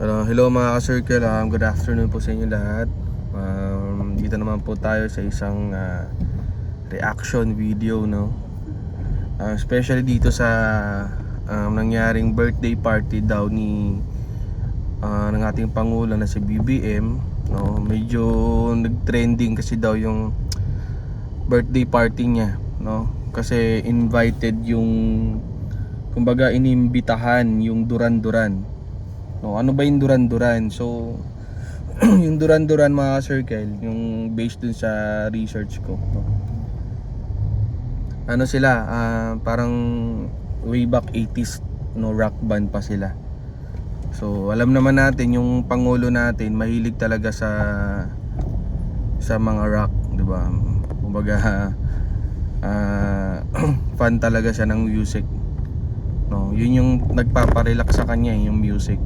Uh, hello mga ka-circle, um, good afternoon po sa inyo lahat um, Dito naman po tayo sa isang uh, reaction video no uh, Especially dito sa um, nangyaring birthday party daw ni uh, ng ating Pangulo na si BBM no? Medyo nag-trending kasi daw yung birthday party niya no? Kasi invited yung kumbaga inimbitahan yung Duran-Duran No, ano ba yung Duran-Duran? So, yung Duran-Duran mga circle, yung based dun sa research ko. No? Ano sila? ah, parang way back 80s no rock band pa sila. So, alam naman natin yung pangulo natin mahilig talaga sa sa mga rock, 'di ba? Kumbaga ah, fan talaga siya ng music. No, yun yung nagpapa-relax sa kanya, eh, yung music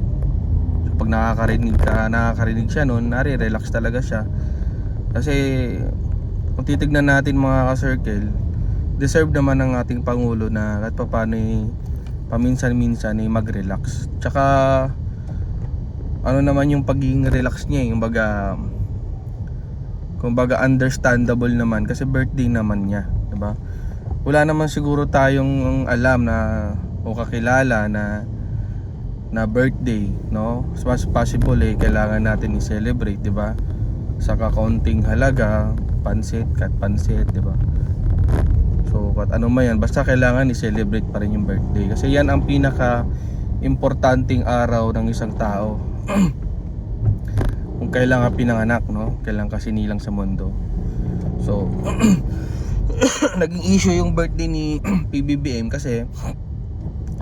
pag nakakarinig ka, nakakarinig siya noon, nare-relax talaga siya. Kasi kung titignan natin mga ka-circle, deserve naman ng ating pangulo na kahit paano eh, paminsan-minsan eh, mag-relax. Tsaka ano naman yung pagiging relax niya, eh, yung baga kumbaga understandable naman kasi birthday naman niya, 'di ba? Wala naman siguro tayong alam na o kakilala na na birthday, no? As as possible eh kailangan natin i-celebrate, 'di ba? Sa kakaunting halaga, pansit, kat pansit, 'di ba? So, kat ano man yan, basta kailangan i-celebrate pa rin yung birthday kasi yan ang pinaka importanting araw ng isang tao. Kung kailan ka pinanganak, no? Kailan ka sinilang sa mundo. So, naging issue yung birthday ni PBBM kasi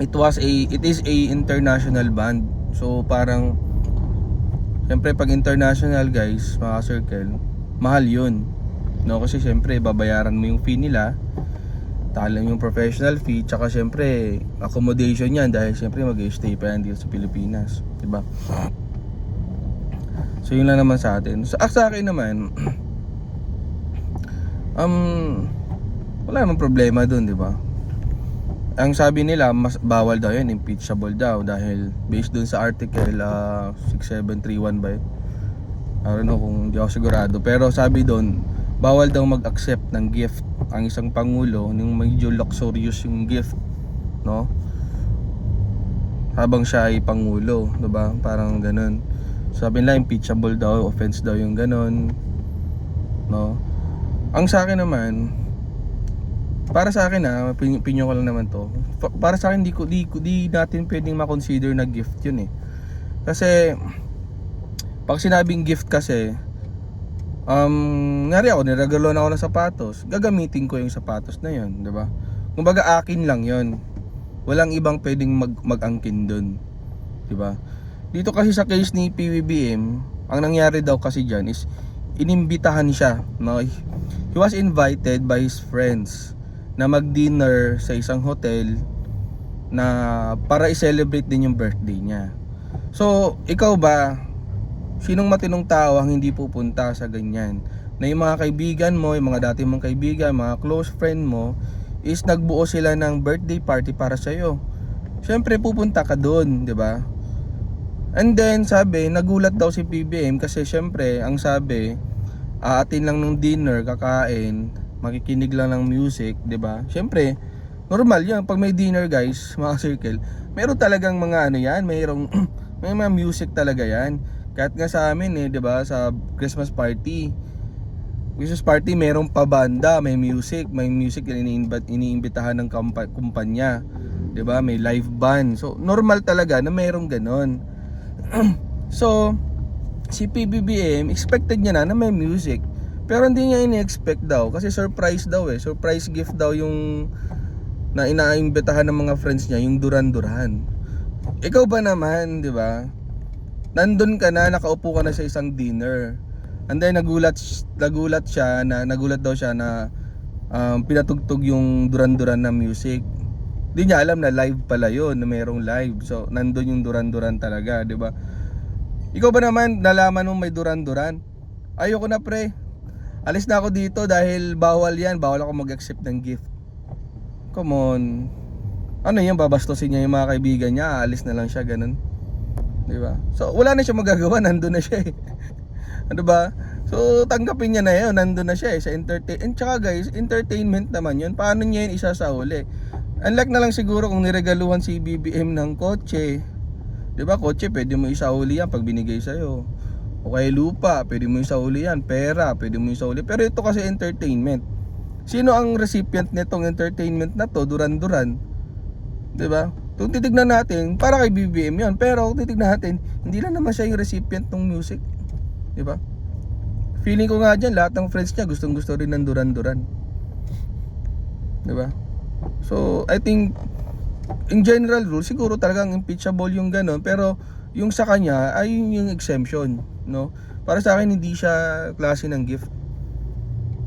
it was a it is a international band. So parang Siyempre pag international guys mga circle mahal yun. No kasi siyempre babayaran mo yung fee nila talang yung professional fee tsaka siyempre accommodation yan dahil siyempre mag-stay pa yan dito sa Pilipinas di ba? So yun lang naman sa atin. Sa, ah, sa akin naman um wala namang problema dun di ba ang sabi nila mas bawal daw yun impeachable daw dahil based dun sa article uh, 6731 ba yun? I don't know kung di ako sigurado. Pero sabi doon bawal daw mag-accept ng gift ang isang pangulo ng medyo luxurious yung gift no? Habang siya ay pangulo 'di ba? Parang ganun. Sabi nila impeachable daw offense daw yung ganun no? Ang sa akin naman para sa akin ah, opinion ko lang naman to. Para sa akin di ko di, di natin pwedeng ma-consider na gift 'yun eh. Kasi pag sinabing gift kasi um ngari ako niregalo na ako ng sapatos, gagamitin ko yung sapatos na 'yon, 'di ba? Kumbaga akin lang 'yon. Walang ibang pwedeng mag mag-angkin doon. 'Di ba? Dito kasi sa case ni PBBM, ang nangyari daw kasi diyan is inimbitahan siya, no? He was invited by his friends na mag-dinner sa isang hotel na para i-celebrate din yung birthday niya. So, ikaw ba, sinong matinong tao ang hindi pupunta sa ganyan? Na yung mga kaibigan mo, yung mga dati mong kaibigan, mga close friend mo, is nagbuo sila ng birthday party para sa iyo. Syempre pupunta ka doon, 'di ba? And then sabi, nagulat daw si PBM kasi syempre ang sabi, aatin lang ng dinner, kakain, makikinig lang ng music, 'di ba? Syempre, normal 'yan pag may dinner, guys, mga circle. Meron talagang mga ano 'yan, mayroong may mga music talaga 'yan. Kahit nga sa amin eh, 'di ba, sa Christmas party. Christmas party, merong pabanda, may music, may music na iniimbit, iniimbitahan ng kampa, kumpanya. 'Di ba? May live band. So, normal talaga na merong ganon. so, si PBBM, expected niya na na may music. Pero hindi niya ini-expect daw kasi surprise daw eh. Surprise gift daw yung na inaimbitahan ng mga friends niya, yung Duran-Duran. Ikaw ba naman, 'di ba? Nandun ka na, nakaupo ka na sa isang dinner. And then nagulat nagulat siya na nagulat daw siya na um, pinatugtog yung Duran-Duran na music. Hindi niya alam na live pala 'yon, na mayroong live. So nandun yung Duran-Duran talaga, 'di ba? Ikaw ba naman nalaman mo may Duran-Duran? Ayoko na pre. Alis na ako dito dahil bawal yan. Bawal ako mag-accept ng gift. Come on. Ano yan, babastosin niya yung mga kaibigan niya. Alis na lang siya, ganun. Di ba? So, wala na siya magagawa, nandun na siya eh. ano ba? So, tanggapin niya na yun, nandun na siya eh, sa entertain. And tsaka guys, entertainment naman yun. Paano niya yun isasahuli? Unlike na lang siguro kung niregaluhan si BBM ng kotse. Di ba? Kotse, pwede mo isauli yan pag binigay sa'yo. O kaya lupa, pwede mo isauli yan. Pera, pwede mo isauli. Pero ito kasi entertainment. Sino ang recipient nitong entertainment na to? Duran-duran. ba? Kung titignan natin, para kay BBM 'yon. Pero kung titignan natin, hindi lang naman siya yung recipient ng music. ba? Feeling ko nga diyan lahat ng friends niya gustong-gusto rin ng duran-duran. ba? So, I think in general rule siguro talagang impeachable yung ganon pero yung sa kanya ay yun yung exemption, no? Para sa akin hindi siya klase ng gift.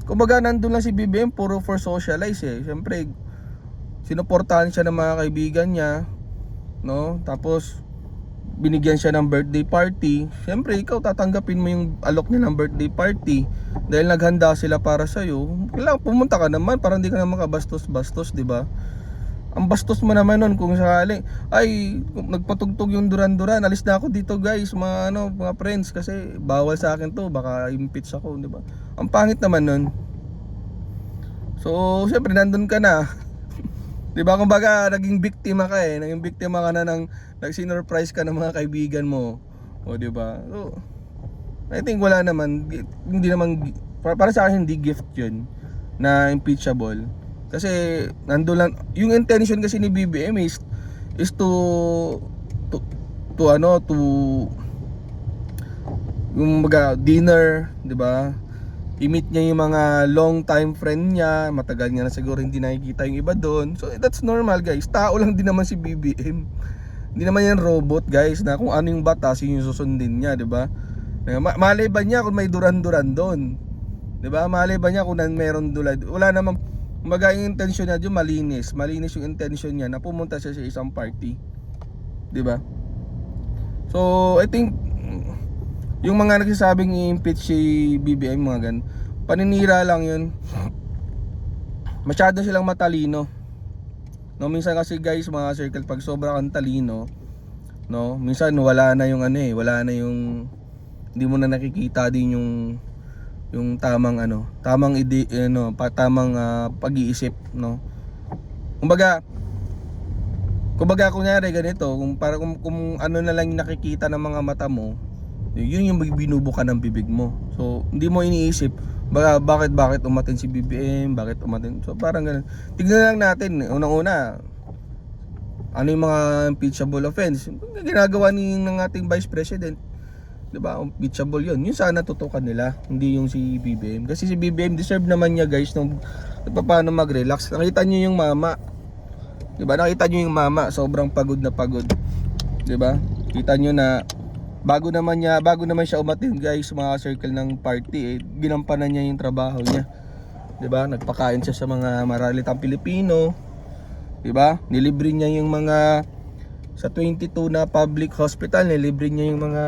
Kumbaga nandun lang si BBM puro for socialize eh. Siyempre, sinuportahan siya ng mga kaibigan niya, no? Tapos binigyan siya ng birthday party. Siyempre, ikaw tatanggapin mo yung alok niya ng birthday party dahil naghanda sila para sa iyo. Kailangan pumunta ka naman para hindi ka naman kabastos-bastos, 'di ba? Ang bastos mo naman nun kung sakali. Ay kung nagpatugtog yung duran-duran. Alis na ako dito guys. Mga ano mga friends. Kasi bawal sa akin to. Baka impeach ako di ba? Ang pangit naman nun. So syempre nandun ka na. Di ba? Kumbaga naging biktima ka eh. Naging biktima ka na ng nagsinurprise ka ng mga kaibigan mo. O di ba? So I think wala naman. Hindi naman para, para sa akin hindi gift yun na impeachable kasi nando lang yung intention kasi ni BBM is is to to, to ano to yung mga dinner, 'di ba? I-meet niya yung mga long time friend niya, matagal niya na siguro hindi nakikita yung iba doon. So that's normal, guys. Tao lang din naman si BBM. Hindi naman yan robot, guys, na kung ano yung batas, yun yung susundin niya, 'di ba? Ma- malay ba niya kung may duran-duran doon? 'Di ba? Malay ba niya kung nan meron dulad? Wala namang Kumbaga yung intention niya dyan malinis. Malinis yung intention niya na pumunta siya sa isang party. 'Di ba? So, I think yung mga nagsasabing i-impeach si BBM mga gan, paninira lang 'yun. Masyado silang matalino. No, minsan kasi guys, mga circle pag sobra kang talino, no, minsan wala na yung ano eh, wala na yung hindi mo na nakikita din yung yung tamang ano, tamang ide, ano, pa, tamang ah, pag-iisip, no. Kumbaga, kumbaga kunyari ganito, kung para kung, kung ano na lang nakikita ng mga mata mo, yun yung binubuka ng bibig mo. So, hindi mo iniisip, baka bakit bakit umatin si BBM, bakit umatin. So, parang ganun. Tignan lang natin, unang-una, ano yung mga impeachable offense. Ginagawa ni ng ating Vice President, 'di ba? Impeachable 'yun. Yun sana tutukan nila, hindi yung si BBM. Kasi si BBM deserve naman niya, guys, nung paano mag-relax. Nakita niyo yung mama. 'Di ba? Nakita niyo yung mama, sobrang pagod na pagod. 'Di ba? Kita niyo na bago naman niya, bago naman siya umatin, guys, mga circle ng party, eh, ginampanan niya yung trabaho niya. 'Di ba? Nagpakain siya sa mga maralitang Pilipino. 'Di ba? Nilibre niya yung mga sa 22 na public hospital, nilibre niya yung mga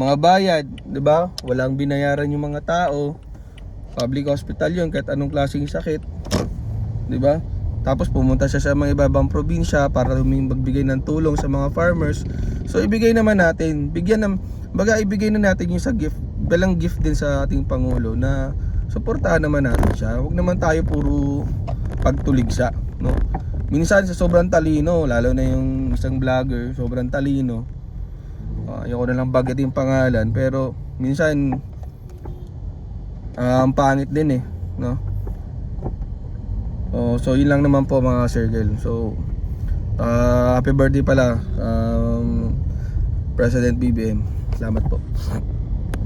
mga bayad, 'di ba? Walang binayaran yung mga tao. Public hospital 'yun kahit anong klaseng sakit. 'Di ba? Tapos pumunta siya sa mga ibabang probinsya para huming magbigay ng tulong sa mga farmers. So ibigay naman natin, bigyan ng baga ibigay na natin yung sa gift, bilang gift din sa ating pangulo na suportahan naman natin siya. Huwag naman tayo puro pagtuligsa, no? Minsan sa sobrang talino, lalo na yung isang vlogger, sobrang talino. Uh, ayoko na lang bagay yung pangalan pero minsan ah, ang pangit din eh no? Oh, so yun lang naman po mga circle so ah, happy birthday pala um, President BBM salamat po